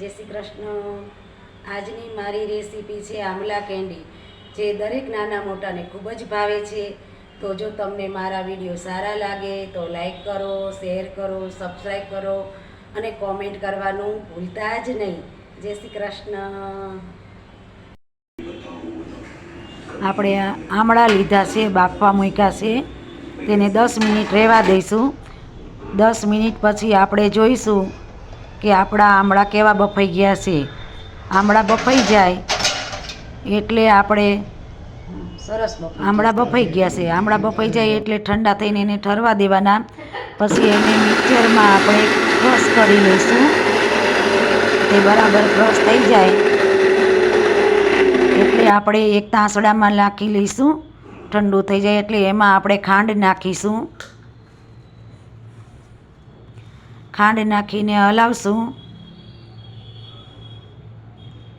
જય શ્રી કૃષ્ણ. આજની મારી રેસીપી છે આમલા કેન્ડી, જે દરેક નાના મોટાને ખૂબ જ ભાવે છે. તો જો તમને મારા વીડિયો સારા લાગે તો લાઈક કરો, શેર કરો, સબસ્ક્રાઈબ કરો અને કોમેન્ટ કરવાનું ભૂલતા જ નહીં. જય શ્રી કૃષ્ણ. આપણે આમળા લીધા છે, બાફવા મૂક્યા છે. તેને દસ મિનિટ રહેવા દઈશું. દસ મિનિટ પછી આપણે જોઈશું કે આપણા આમળા કેવા બફાઈ ગયા છે? આમળા બફાઈ જાય એટલે આપણે સરસ આમળા બફાઈ ગયા છે. આમળા બફાઈ જાય એટલે ઠંડા થઈને એને ઠરવા દેવાના. પછી એને મિક્સરમાં આપણે ક્રશ કરી લઈશું. તે બરાબર ક્રશ થઈ જાય. એટલે આપણે એક તાંસડામાં નાખી લઈશું. ઠંડુ થઈ જાય એટલે એમાં આપણે ખાંડ નાખીશું. ખાંડ નાખીને હલાવશું.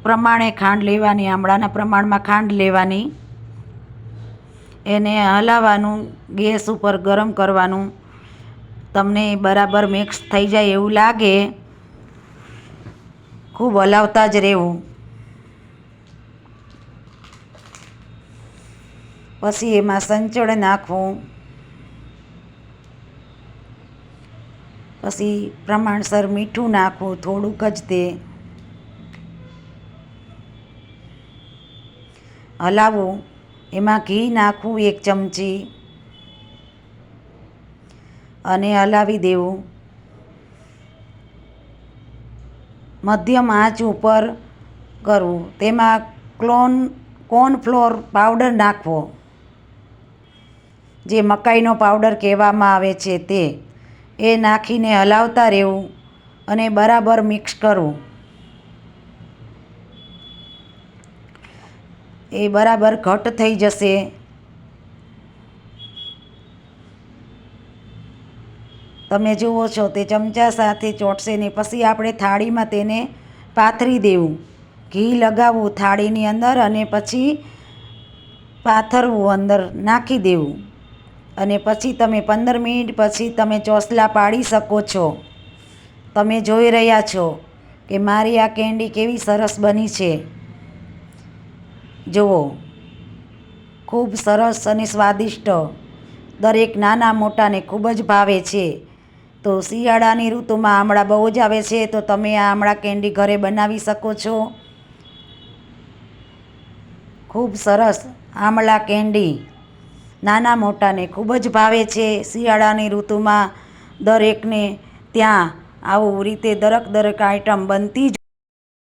પ્રમાણે ખાંડ લેવાની, આમળાના પ્રમાણમાં ખાંડ લેવાની. એને હલાવવાનું, ગેસ ઉપર ગરમ કરવાનું. તમને બરાબર મિક્સ થઈ જાય એવું લાગે, ખૂબ હલાવતા જ રહેવું. પછી એમાં સંચળ નાખવું. પછી પ્રમાણસર મીઠું નાખવું થોડુંક જ તે હલાવવું એમાં ઘી નાખવું એક ચમચી અને હલાવી દેવું. મધ્યમ આંચ ઉપર કરવું. તેમાં ક્લોન કોર્નફ્લોર પાવડર નાખવો. જે મકાઈનો પાવડર કહેવામાં આવે છે તે. એ નાખીને હલાવતા રહેવું અને બરાબર મિક્સ કરવું. એ બરાબર ઘટ થઈ જશે. તમે જુઓ છો તે ચમચા સાથે ચોટશે ને પછી આપણે થાળીમાં તેને પાથરી દેવું. ઘી લગાવવું થાળીની અંદર અને પછી પાથરવું અંદર નાખી દેવું. અને પછી તમે પંદર મિનિટ પછી તમે ચોસલા પાડી શકો છો. તમે જોઈ રહ્યા છો કે મારી આ કેન્ડી કેવી સરસ બની છે. જુઓ, ખૂબ સરસ અને સ્વાદિષ્ટ. દરેક નાના મોટાને ખૂબ જ ભાવે છે. તો શિયાળાની ઋતુમાં આમળા બહુ જ આવે છે, તો તમે આ આમળા કેન્ડી ઘરે બનાવી શકો છો. ખૂબ સરસ આમળા કેન્ડી. નાના મોટાને ખૂબ જ ભાવે છે. શિયાળાની ઋતુમાં દરેકને ત્યાં આવું રીતે દરેક દરેક આઈટમ બનતી જ